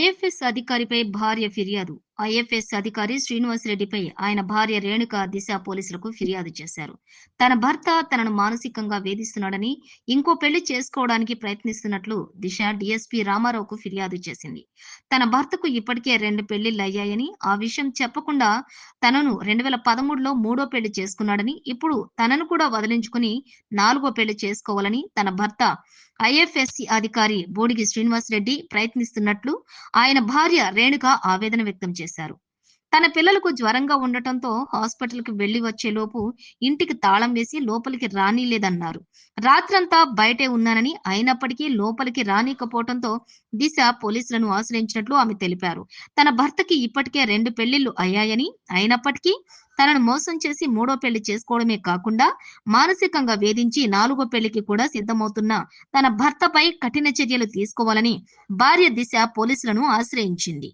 IFS అధికారిపై భార్య ఫిర్యాదు. IFS అధికారి శ్రీనివాసరెడ్డిపై ఆయన భార్య రేణుక దిశ పోలీసులకు ఫిర్యాదు చేశారు. తన భర్త తనను మానసికంగా వేధిస్తున్నాడని ఇంకో పెళ్ళి చేసుకోవడానికి ప్రయత్నిస్తున్నట్లు దిశ డిఎస్పీ రామారావుకు ఫిర్యాదు చేసింది. తన భర్తకు ఇప్పటికే రెండు పెళ్ళిళ్ళు అయ్యాయని ఆ విషయం చెప్పకుండా తనను రెండు వేల పదమూడులో మూడో పెళ్ళి చేసుకున్నాడని ఇప్పుడు తనను కూడా వదిలించుకుని నాలుగో పెళ్ళి చేసుకోవాలని తన భర్త ఐఎఫ్ఎస్సి అధికారి బోడిగి శ్రీనివాసరెడ్డి ప్రయత్నిస్తున్నట్లు ఆయన భార్య రేణుక ఆవేదన వ్యక్తం చేశారు. తన పిల్లలకు జ్వరంగా ఉండటంతో హాస్పిటల్కి వెళ్ళి వచ్చేలోపు ఇంటికి తాళం వేసి లోపలికి రానిలేదన్నారు. రాత్రంతా బయటే ఉన్నానని అయినప్పటికీ లోపలికి రానికపోవడంతో దిశ పోలీసులను ఆశ్రయించినట్లు ఆమె తెలిపారు. తన భర్తకి ఇప్పటికే రెండు పెళ్ళిళ్ళు అయ్యాయని అయినప్పటికీ తనను మోసం చేసి మూడో పెళ్ళి చేసుకోవడమే కాకుండా మానసికంగా వేధించి నాలుగో పెళ్ళికి కూడా సిద్ధమవుతున్న తన భర్తపై కఠిన చర్యలు తీసుకోవాలని భార్య దిశ పోలీసులను ఆశ్రయించింది.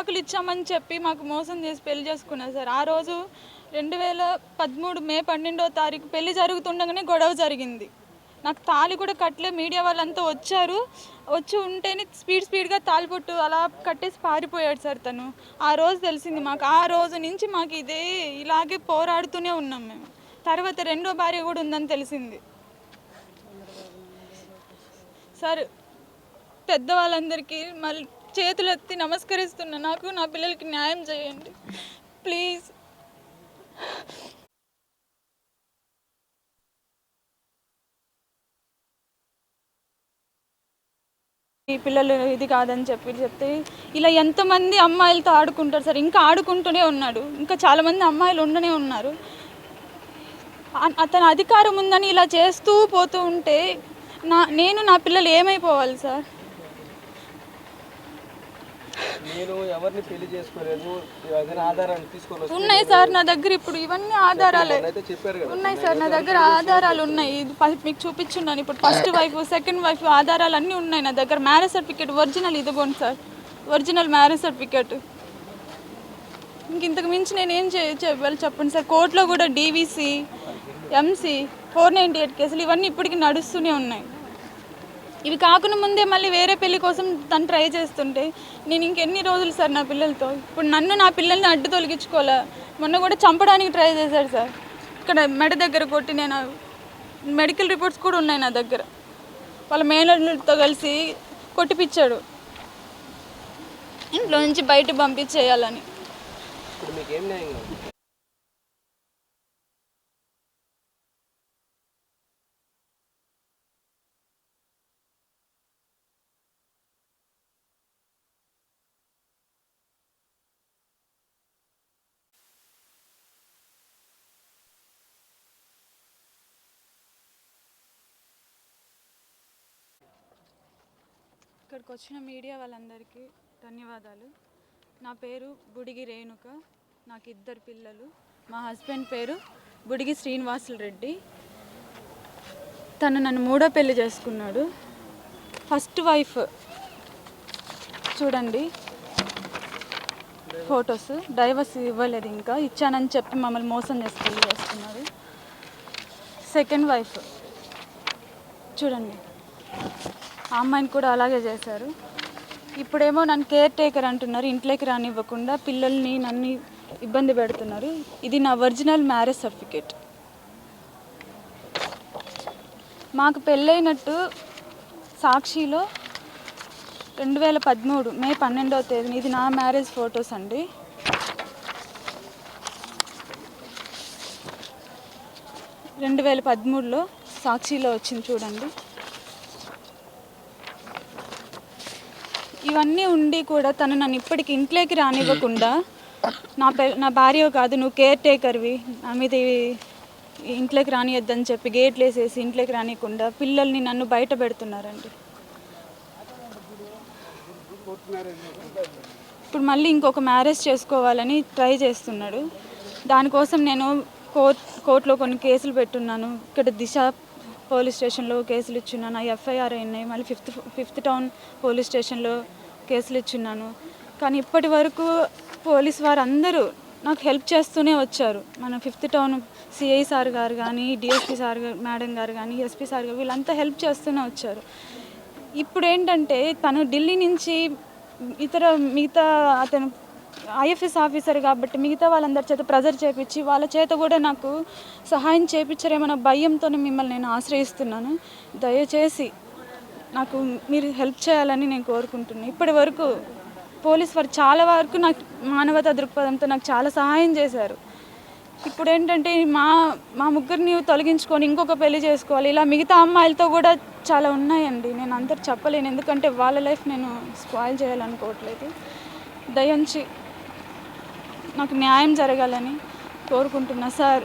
విడాకులు ఇచ్చామని చెప్పి మాకు మోసం చేసి పెళ్ళి చేసుకున్నారు సార్. ఆ రోజు రెండు వేల పదమూడు మే పన్నెండో తారీఖు పెళ్ళి జరుగుతుండగానే గొడవ జరిగింది. నాకు తాళి కూడా కట్టలే మీడియా వాళ్ళంతా వచ్చారు. వచ్చి ఉంటేనే స్పీడ్ స్పీడ్గా తాలిపొట్టు అలా కట్టేసి పారిపోయాడు సార్ తను. ఆ రోజు తెలిసింది మాకు. ఆ రోజు నుంచి మాకు ఇదే ఇలాగే పోరాడుతూనే ఉన్నాం మేము. తర్వాత రెండో భార్య కూడా ఉందని తెలిసింది. సార్ పెద్దవాళ్ళందరికీ మళ్ళీ చేతులు ఎత్తి నమస్కరిస్తున్నా నాకు నా పిల్లలకి న్యాయం చేయండి. ప్లీజ్ ఈ పిల్లలు ఇది కాదని చెప్పి చెప్తే ఇలా ఎంతమంది అమ్మాయిలతో ఆడుకుంటారు సార్? ఇంకా ఆడుకుంటూనే ఉన్నాడు. ఇంకా చాలామంది అమ్మాయిలు ఉండనే ఉన్నారు. అతను అతని అధికారం ఉందని ఇలా చేస్తూ పోతూ ఉంటే నా నేను నా పిల్లలు ఏమైపోవాలి సార్? నేను ఎవరిని పెళ్ళి చేసుకోలేదు ఏదైనా ఆధారాన్ని తీసుకొని వస్తే ఉన్నాయి సార్ నా దగ్గర ఇప్పుడు ఇవన్నీ ఆధారాలే. ఉన్నాయి సార్ నా దగ్గర ఆధారాలు ఉన్నాయి. మీకు చూపించున్నాను. ఇప్పుడు ఫస్ట్ వైఫ్ సెకండ్ వైఫ్ ఆధారాలు అన్నీ ఉన్నాయి నా దగ్గర. మ్యారేజ్ సర్టిఫికేట్ ఒరిజినల్ ఇదిగోండి సార్. Original marriage certificate. ఇంక ఇంతకు మించి నేను ఏం చే చెప్పాలి చెప్పండి సార్? కోర్టులో కూడా D V C M C four ninety eight కేసులు ఇవన్నీ ఇప్పటికీ నడుస్తూనే ఉన్నాయి. ఇవి కాకుండా ముందే మళ్ళీ వేరే పెళ్ళి కోసం తను ట్రై చేస్తుంటే నేను ఇంకెన్ని రోజులు సార్ నా పిల్లలతో? ఇప్పుడు నన్ను నా పిల్లల్ని అడ్డు తొలగించుకోలే మొన్న కూడా చంపడానికి ట్రై చేశాడు సార్. ఇక్కడ మెడ దగ్గర కొట్టి నేను మెడికల్ రిపోర్ట్స్ కూడా ఉన్నాయి నా దగ్గర. వాళ్ళ మేనల్తో కలిసి కొట్టిపిచ్చాడు. ఇంట్లో నుంచి బయట పంపించేయాలని. ఇక్కడికి వచ్చిన మీడియా వాళ్ళందరికీ ధన్యవాదాలు. నా పేరు బుడిగి రేణుక. నాకు ఇద్దరు పిల్లలు. మా హస్బెండ్ పేరు బుడిగి శ్రీనివాసులు రెడ్డి. తను నన్ను మూడో పెళ్ళి చేసుకున్నాడు. ఫస్ట్ వైఫ్ చూడండి. ఫొటోస్. డైవర్స్ ఇవ్వలేదు ఇంకా. ఇచ్చానని చెప్పి మమ్మల్ని మోసం చేసి పెళ్ళి చేసుకున్నాడు సెకండ్ వైఫ్. చూడండి. ఆ అమ్మాయిని కూడా అలాగే చేశారు. ఇప్పుడేమో నన్ను కేర్ టేకర్ అంటున్నారు ఇంట్లోకి రానివ్వకుండా పిల్లల్ని నన్ను ఇబ్బంది పెడుతున్నారు. ఇది నా ఒరిజినల్ మ్యారేజ్ సర్టిఫికేట్ మాకు పెళ్ళైనట్టు సాక్షిలో రెండు వేల పదమూడు మే పన్నెండవ తేదీన ఇది నా మ్యారేజ్ ఫొటోస్ అండి. రెండు వేల పదమూడులో సాక్షిలో వచ్చింది చూడండి. ఇవన్నీ ఉండి కూడా తను నన్ను ఇప్పటికి ఇంట్లోకి రానివ్వకుండా నా పె నా భార్య కాదు నువ్వు కేర్ టేకర్వి నా మీద ఇంట్లోకి రానియద్దని చెప్పి గేట్లు వేసేసి ఇంట్లోకి రానియకుండా పిల్లల్ని నన్ను బయట పెడుతున్నారండి. ఇప్పుడు మళ్ళీ ఇంకొక మ్యారేజ్ చేసుకోవాలని ట్రై చేస్తున్నాడు. దానికోసం నేను కోర్ట్ కోర్టులో కొన్ని కేసులు పెట్టున్నాను. ఇక్కడ దిశ పోలీస్ స్టేషన్లో కేసులు ఇచ్చున్నాను. ఐఎఫ్ఐఆర్ అయినాయి. మళ్ళీ ఫిఫ్త్ ఫిఫ్త్ టౌన్ పోలీస్ స్టేషన్లో కేసులు ఇచ్చున్నాను. కానీ ఇప్పటి వరకు పోలీస్ వారు అందరూ నాకు హెల్ప్ చేస్తూనే వచ్చారు. మన ఫిఫ్త్ టౌన్ సిఐ సార్ గారు కానీ డిఎస్పీ సార్ గారు మేడం గారు కానీ ఎస్పీ సార్ గారు వీళ్ళంతా హెల్ప్ చేస్తూనే వచ్చారు. ఇప్పుడు ఏంటంటే తను ఢిల్లీ నుంచి ఇతర మిగతా అతను ఐఎఫ్ఎస్ ఆఫీసర్ కాబట్టి మిగతా వాళ్ళందరి చేత ప్రెజర్ చేపించి వాళ్ళ చేత కూడా నాకు సహాయం చేపించారేమన్న భయంతో మిమ్మల్ని నేను ఆశ్రయిస్తున్నాను. దయచేసి నాకు మీరు హెల్ప్ చేయాలని నేను కోరుకుంటున్నాను ఇప్పటి వరకు పోలీస్ వారు చాలా వరకు నాకు మానవతా దృక్పథంతో నాకు చాలా సహాయం చేశారు. ఇప్పుడు ఏంటంటే మా మా ముగ్గురిని తొలగించుకొని ఇంకొక పెళ్ళి చేసుకోవాలి. ఇలా మిగతా అమ్మాయిలతో కూడా చాలా ఉన్నాయండి. నేను అందరు చెప్పలేను. ఎందుకంటే వాళ్ళ లైఫ్ నేను స్పాయిల్ చేయాలనుకోవట్లేదు. దయించి నాకు న్యాయం జరగాలని కోరుకుంటున్నా. Sir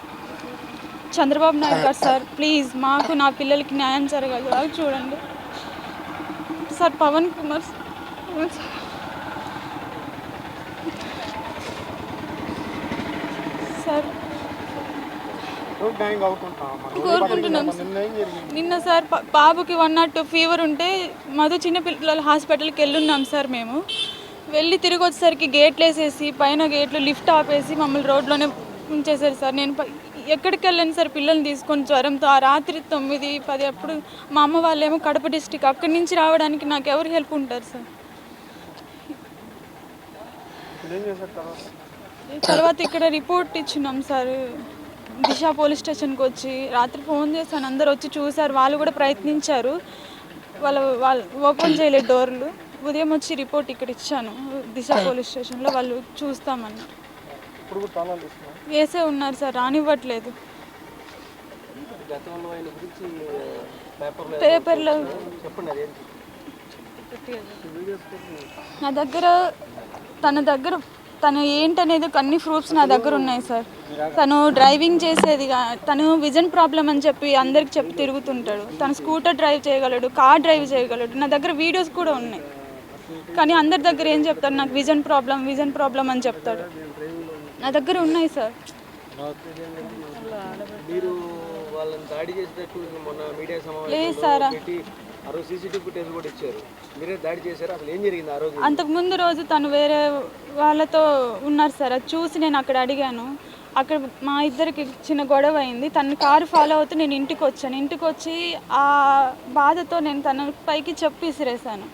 Chandrababu Naidu garu sir please మాకు నా పిల్లలకి న్యాయం జరగాలి. చూడండి. Sir Pawan Kumar sir. Sir. కోరుకుంటున్నాం. నిన్న సార్ బాబుకి వన్ నాట్ టూ ఫీవర్ ఉంటే మధు చిన్న పిల్లల హాస్పిటల్కి వెళ్ళున్నాం సార్ మేము. వెళ్ళి తిరిగి వచ్చేసరికి గేట్లు వేసేసి పైన గేట్లు లిఫ్ట్ ఆపేసి మమ్మల్ని రోడ్లోనే ఉంచేశారు సార్. నేను ప- ఎక్కడికి వెళ్ళాను సార్ పిల్లల్ని తీసుకొని జ్వరంతో ఆ రాత్రి తొమ్మిది పది అప్పుడు మా అమ్మ వాళ్ళేమో కడప డిస్టిక్ అక్కడి నుంచి రావడానికి నాకు ఎవరు హెల్ప్ ఉంటారు సార్? తర్వాత? ఇక్కడ రిపోర్ట్ ఇచ్చినాం సార్. దిశ పోలీస్ స్టేషన్కి వచ్చి రాత్రి ఫోన్ చేశాను. అందరు వచ్చి చూశారు. వాళ్ళు కూడా ప్రయత్నించారు. వాళ్ళ వాళ్ళు ఓపెన్ చేయలేదు డోర్లు. ఉదయం వచ్చి రిపోర్ట్ ఇక్కడ ఇచ్చాను. దిశ పోలీస్ స్టేషన్లో వాళ్ళు చూస్తామన్నారు. వేసే ఉన్నారు సార్ రానివ్వట్లేదు. పేపర్లో నా దగ్గర తన దగ్గర తను ఏంటనేది అన్ని ప్రూఫ్స్ నా దగ్గర ఉన్నాయి సార్. తను డ్రైవింగ్ చేసేది తను విజన్ ప్రాబ్లం అని చెప్పి అందరికి చెప్పి తిరుగుతుంటాడు. తను స్కూటర్ డ్రైవ్ చేయగలడు కార్ డ్రైవ్ చేయగలడు నా దగ్గర వీడియోస్ కూడా ఉన్నాయి. కానీ అందరి దగ్గర ఏం చెప్తాడు? నాకు విజన్ ప్రాబ్లం విజన్ ప్రాబ్లం అని చెప్తాడు. నా దగ్గర ఉన్నాయి సార్. మీరు వాళ్ళని దాడి చేసేటట్టు మొన్న మీడియా పెట్టి ఆ రోజు సీసీటీవీ ఫుటేజ్ కూడా ఇచ్చారు. మీరే దాడి చేశారు. అసలు ఏం జరిగింది ఆ రోజు? అంతకు ముందు రోజు తను వేరే వాళ్ళతో ఉన్నారు సార్. అది చూసి నేను అక్కడ అడిగాను. అక్కడ మా ఇద్దరికి చిన్న గొడవ అయింది. తన కారు ఫాలో అవుతూ నేను ఇంటికి వచ్చాను. ఇంటికి వచ్చి ఆ బాధతో నేను తన పైకి చెప్పి విసిరేసాను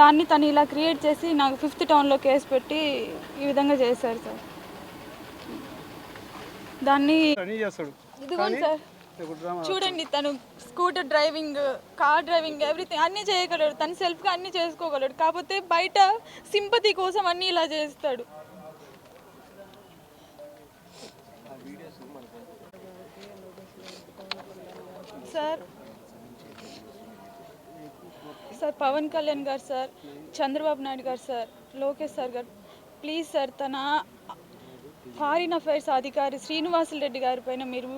దాన్ని తను ఇలా క్రియేట్ చేసి నాకు ఫిఫ్త్ టౌన్లో కేసు పెట్టి ఈ విధంగా చేశారు సార్. దాన్ని ఇదిగోండి సార్. చూడండి తను scooter driving car driving everything అన్నీ చేయగలడు. తను సెల్ఫ్గా అన్నీ చేసుకోగలడు. కాకపోతే బయట సింపతి కోసం అన్నీ ఇలా చేస్తాడు. సార్. సార్ పవన్ కళ్యాణ్ గారు sir Chandrababu Naidu garu sir Lokesh sir garu please sir తన ఫారిన్ అఫైర్స్ అధికారి శ్రీనివాసులు రెడ్డి గారి పైన మీరు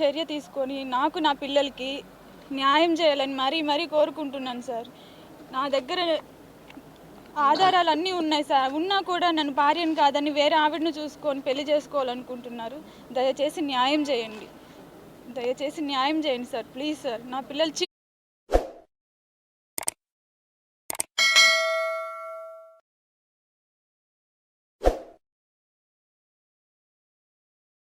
చర్య తీసుకొని నాకు నా పిల్లలకి న్యాయం చేయాలని మరీ మరీ కోరుకుంటున్నాను సార్. నా దగ్గర ఆధారాలు అన్నీ ఉన్నాయి సార్. ఉన్నా కూడా నన్ను భార్యను కాదని వేరే ఆవిడను చూసుకొని పెళ్ళి చేసుకోవాలనుకుంటున్నారు. దయచేసి న్యాయం చేయండి. దయచేసి న్యాయం చేయండి సార్. Please sir. నా పిల్లలు